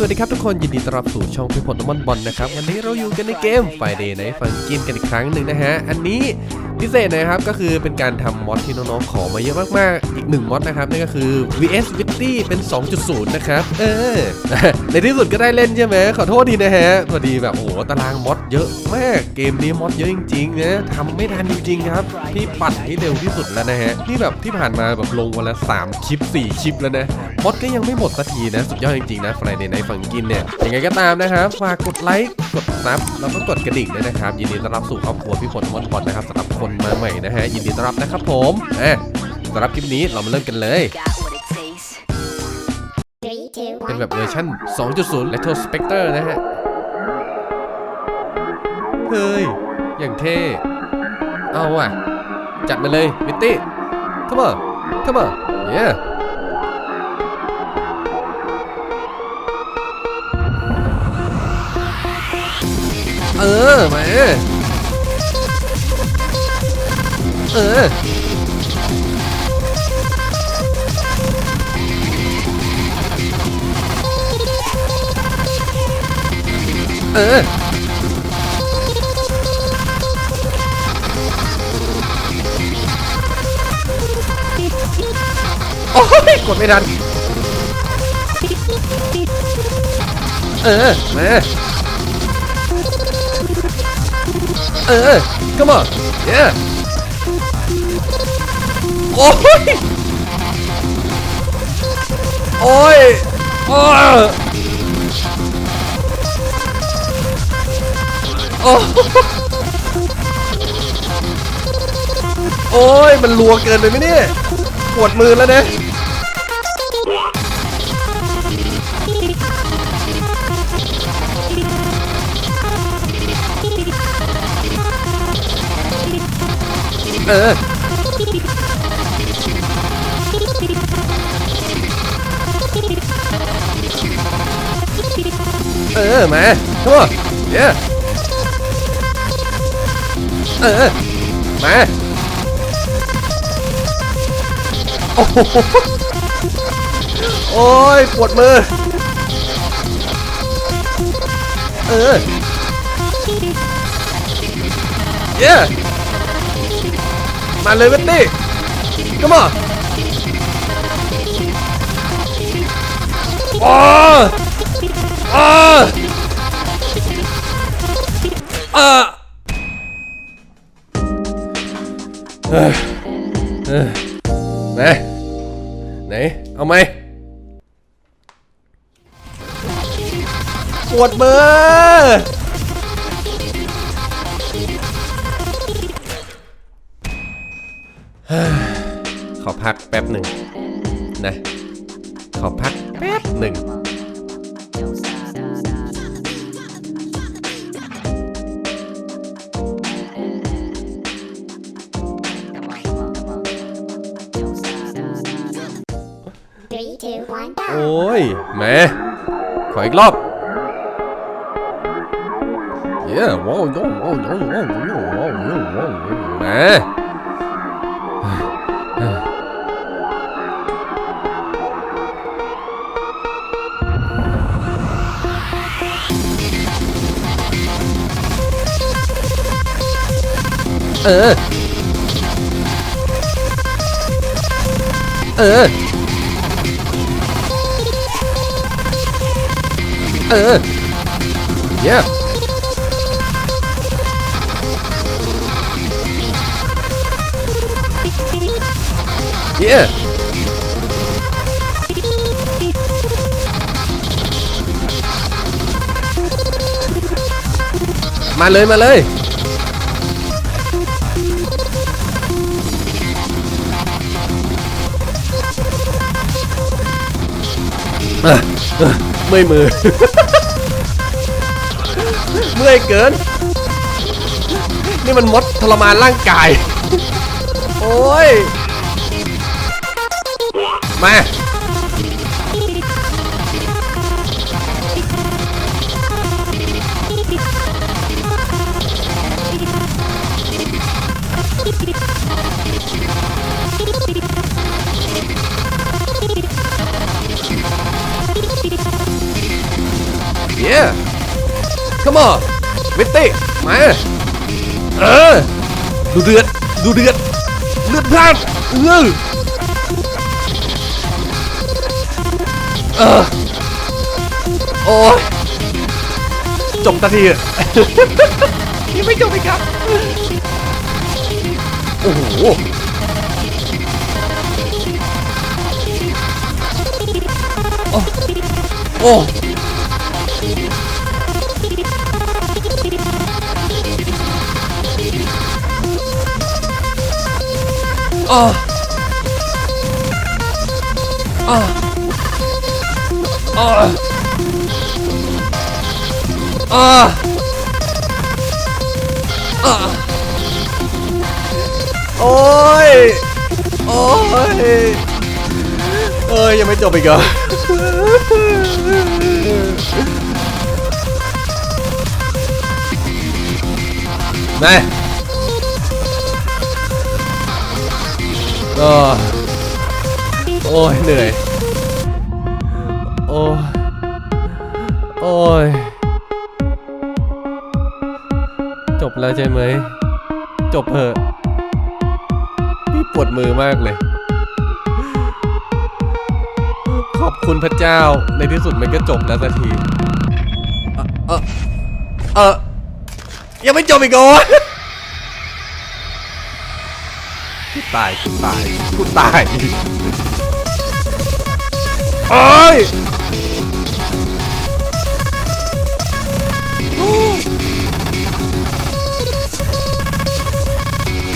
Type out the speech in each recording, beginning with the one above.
สวัสดีครับทุกคนยินดีต้อนรับสู่ช่องพิพลน้ำมันบอลนะครับ วันนี้เราอยู่กันในเกม Friday Night Funkin กันอีกครั้งหนึ่งนะฮะ อันนี้พิเศษนะครับก็คือเป็นการทำมอดที่น้องๆขอมาเยอะมากๆ อีกหนึ่งมอดนะครับนั่นก็คือ VS Witty เป็น 2.0 นะครับ เออ ในที่สุดก็ได้เล่นใช่ไหมขอโทษดีนะฮะ พอดีแบบโอ้โหตารางมอดเยอะมาก เกมนี้มอดเยอะจริงๆนะทำไม่ทันจริงๆครับ พี่ปัดให้เร็วที่สุดแล้วนะฮะนี่แบบที่ผ่านมาแบบลงวันละ 3 คลิป 4 คลิปแล้วนะมอดก็ยังไม่หมดสักทีนะ สุดยอดจริงๆนะ Friday Night Funkin เนี่ยยังไงก็ตามนะครับฝากกดไลค์กดซับแล้วก็กดกระดิ่งด้วยนะครับ ยินดีต้อนรับสู่ครอบครัวพี่พลมอนบอลนะครับสำหรับคนมาใหม่นะฮะยินดีต้อนรับนะครับผมอะสำหรับคลิปนี้เรามาเริ่มกันเลย เป็นแบบเวอร์ชัน2.0 Retro Spectre นะฮะ เฮ้ย อย่างเท่ เอาอะ จัดมาเลยวิตตี้ come on come on yeah เอ เออมาเออเออโอ้ยกดไม่ทันเออมา เออ come on yeah โอ้ย โอ้ยโอ้ยโอ้โอ้ย มันรัวเกินไปไหมเนี่ย ปวดมือแล้วนะ เออ เออ มาทั่วเย้เออ มา โอ้โหโอ้ย ปวดมือ เออ เย้ มาเลยเวตตี้ come on โอ้โอ้เออเออเออไหนไหนเอาไหมปวดมือ ขอพักแป๊บหนึ่งนะ ขอพักแป๊บหนึ่ง Three, two, one. โอ้ยแหมขออีกรอบเย้ว้าวว้าวว้าวว้าวว้าวว้าวว้าวว้าวแหม เออ เออ เออ yeah yeah มาเลย มาเลย เออเมื่อยมือ เมื่อยเกิน นี่มันมดทรมานร่างกาย โอ้ย มา come on มิตตี้มาเออดูเดือดดูเดือดเลือดพลานเออเออโอ้ยจบตาทีอะยังไม่จบอีกครับ โอ้โหโอ้ โอ้อ้ออ้ออ้ออ้ออ้อโอ้ย โอ้ย เอ้ย ยังไม่จบอีกเหรอมาโอ้โอ้ยเหนื่อย โอ้ยโอ้ย จบแล้วใช่ไหม จบเถอะพี่ปวดมือมากเลย ขอบคุณพระเจ้า ในที่สุดมันก็จบแล้วสักที เออเออยังไม่จบอีกเหรอวะ กูตายกูตายกูตายโอ้ย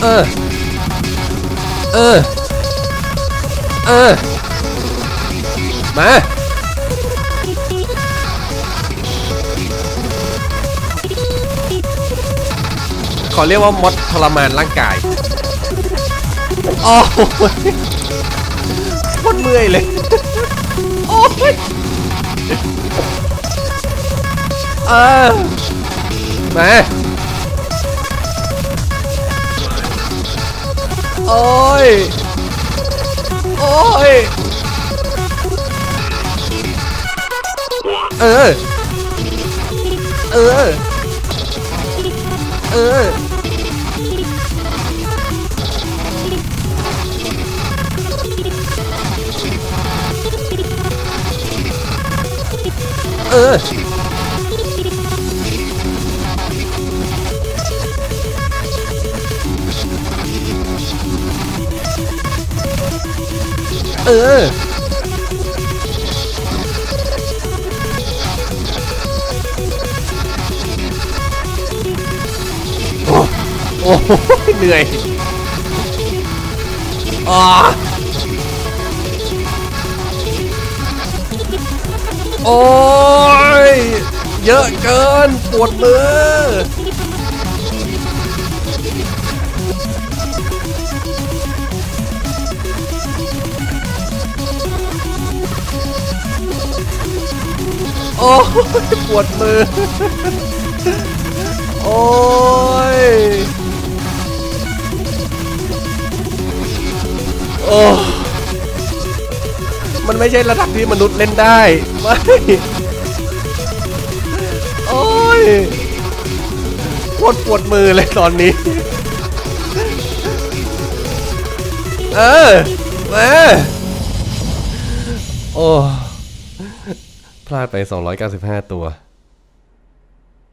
เออ เออ เออ มา ขอเรียกว่ามดทรมานร่างกาย โอ้ยโคตรเมื่อยเลย โอ้ยเออมาโอ้ย โอ้ย เออ เออ เออ เออ เออ โอ้โอ้ยเหนื่อยอ่า โอ้ย เยอะเกิน ปวดมือโอ้ยปวดมือ โอ้ย โอ้ มันไม่ใช่ระดับที่มนุษย์เล่นได้ไม่โอ้ยโคตรปวดมือเลยตอนนี้ เออมาโอ้พลาดไป 295 ตัว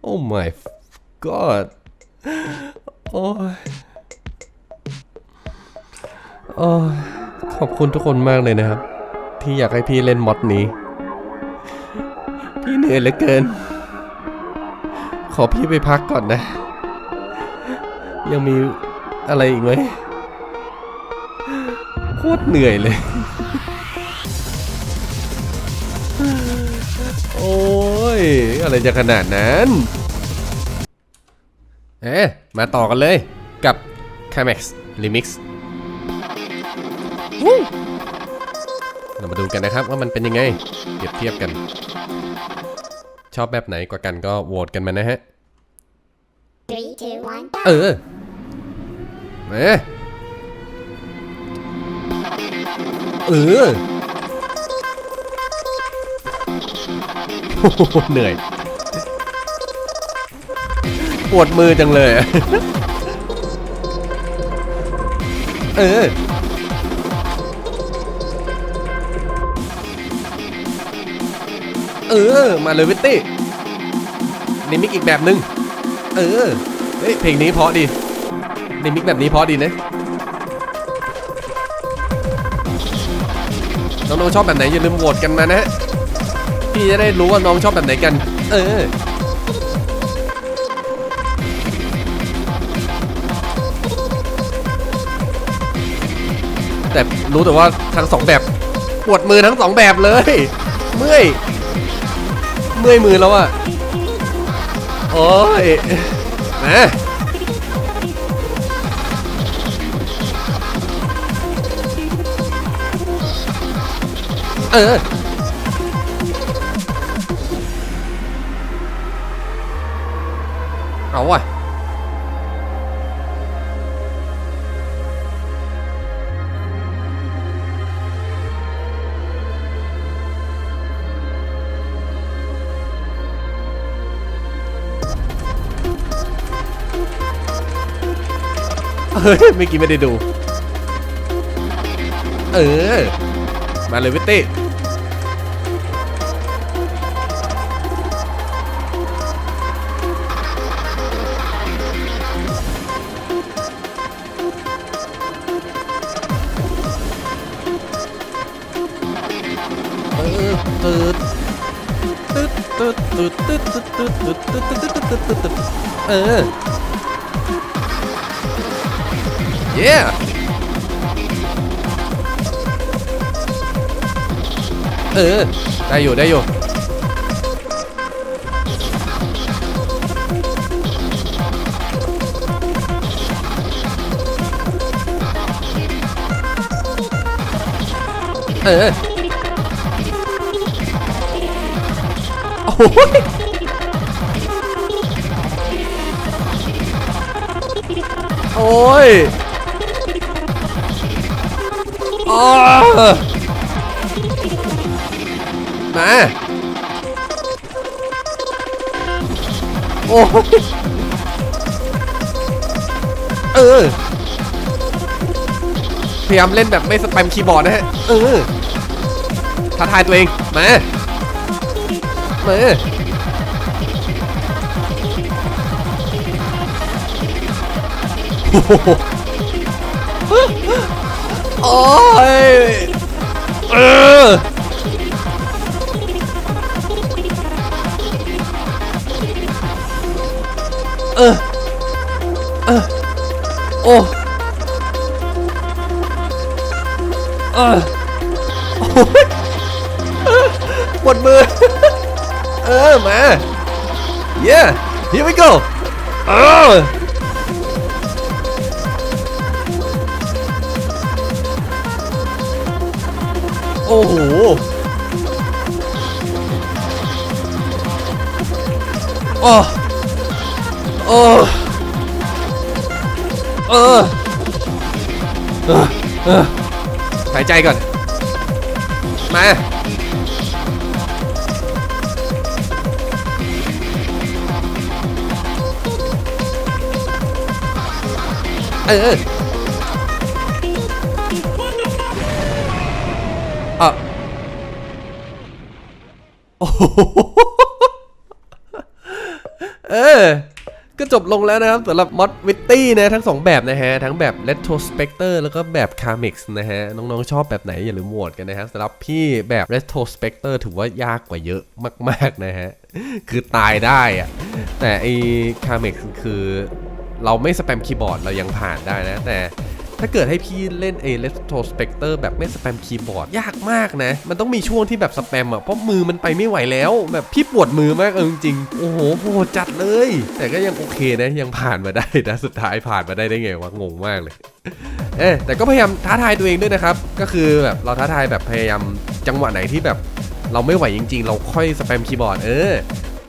โอ้ my god โอ้ยโอ้ยขอบคุณทุกคนมากเลยนะครับ ที่อยากให้พี่เล่นมอดนี้ พี่เหนื่อยเหลือเกิน ขอพี่ไปพักก่อนนะ ยังมีอะไรอีกไหมโคตรเหนื่อยเลย โอ้ย อะไรจะขนาดนั้น เอ๊ะ มาต่อกันเลยกับ c a m e x Remix วู้ มาดูกันนะครับว่ามันเป็นยังไงเปรียบเทียบกัน ชอบแบบไหนกว่ากันก็โหวตกันมานะฮะ Three, two, one. เออมาเออโอ้โหเหนื่อยปวดมือจังเลยอะเออ เออ มาเลยวิตตี้นิมิกอีกแบบนึง เออ เฮ้ย เพลงนี้เพราะดีนิมิกแบบนี้เพราะดีนะน้องๆชอบแบบไหนอย่าลืมโหวตกันมานะฮะพี่จะได้รู้ว่าน้องชอบแบบไหนกัน เออแต่รู้แต่ว่าทั้งสองแบบปวดมือทั้งสองแบบเลย เมื่อย เมื่อยมือแล้วอะโอ้ยนะเออ เฮ้ยเมื่อกี้ไม่ได้ดู เออ มาเลยวิตตี้เออตืดตืดตืดตืดตืดตืดตืดตืดตืดตืดตืดตืดตืดตืดเออ Yeah เออ ได้อยู่ ได้อยู่ เออ โอ้โหโอ้ย มา โอ้เออ พยายามเล่นแบบไม่สแปมคีย์บอร์ดนะฮะ เออ ท้าทายตัวเอง มา มาโอ้โหโอ้ โอ้โห โอ้โอ้เออเออเออหายใจก่อน มา เออ อะโอ้โหเออก็จบลงแล้วนะครับสำหรับมอดวิตตี้นะทั้งสองแบบนะฮะ ทั้งแบบ Retrospector แล้วก็แบบ c a m i x นะฮะ น้องๆ ชอบแบบไหนอย่าลืมโหวตกันนะครับสำหรับพี่แบบ Retrospector ถือว่ายากกว่าเยอะมากๆนะฮะ คือตายได้อะแต่ไอ้ c a m i x คือเราไม่สแปมคีย์บอร์ดเรายังผ่านได้นะ แต่ ถ้าเกิดให้พี่เล่นไอ้ Retrospector แบบไม่สแปมคีย์บอร์ดยากมากนะ มันต้องมีช่วงที่แบบสแปมอะ เพราะมือมันไปไม่ไหวแล้ว แบบพี่ปวดมือมากเออจริงๆโอ้โหโหจัดเลย แต่ก็ยังโอเคนะ ยังผ่านมาได้นะ สุดท้ายผ่านมาได้ได้ไงวะ งงมากเลยเอ๊แต่ก็พยายามท้าทายตัวเองด้วยนะครับ ก็คือแบบเราท้าทายแบบพยายามจังหวะไหนที่แบบเราไม่ไหวจริง ๆ เราค่อยสแปมคีย์บอร์ดเออ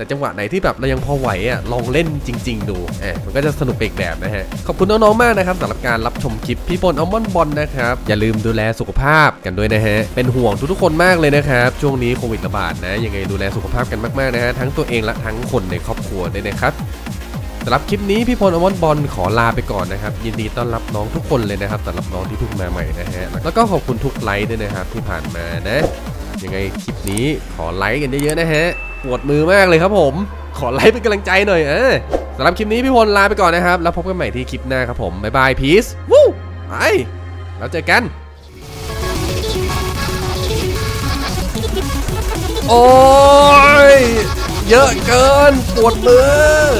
แต่จังหวะไหนที่แบบเรายังพอไหวอะลองเล่นจริง ๆ ดูเอ๊ะมันก็จะสนุกไปอีกแบบนะฮะ ขอบคุณน้องๆมากนะครับสำหรับการรับชมคลิปพี่ปนอัลมอนบอลนะครับ อย่าลืมดูแลสุขภาพกันด้วยนะฮะ เป็นห่วงทุกๆคนมากเลยนะครับ ช่วงนี้โควิดระบาดนะยังไงดูแลสุขภาพกันมากๆนะฮะทั้งตัวเองและทั้งคนในครอบครัวด้วยนะครับสำหรับคลิปนี้พี่พลอมอนบอลขอลาไปก่อนนะครับ ยินดีต้อนรับน้องทุกคนเลยนะครับสำหรับน้องที่เพิ่งมาใหม่นะฮะแล้วก็ขอบคุณทุกไลค์ด้วยนะครับที่ผ่านมานะยังไงคลิปนี้ขอไลค์กันเยอะๆนะฮะ ปวดมือมากเลยครับผม ขอไลค์เป็นกำลังใจหน่อยเออสำหรับคลิปนี้พี่พลลาไปก่อนนะครับ แล้วพบกันใหม่ที่คลิปหน้าครับผม บ๊ายบายพีซวู้ไปแล้วเจอกัน โอ้ย เยอะเกิน ปวดมือ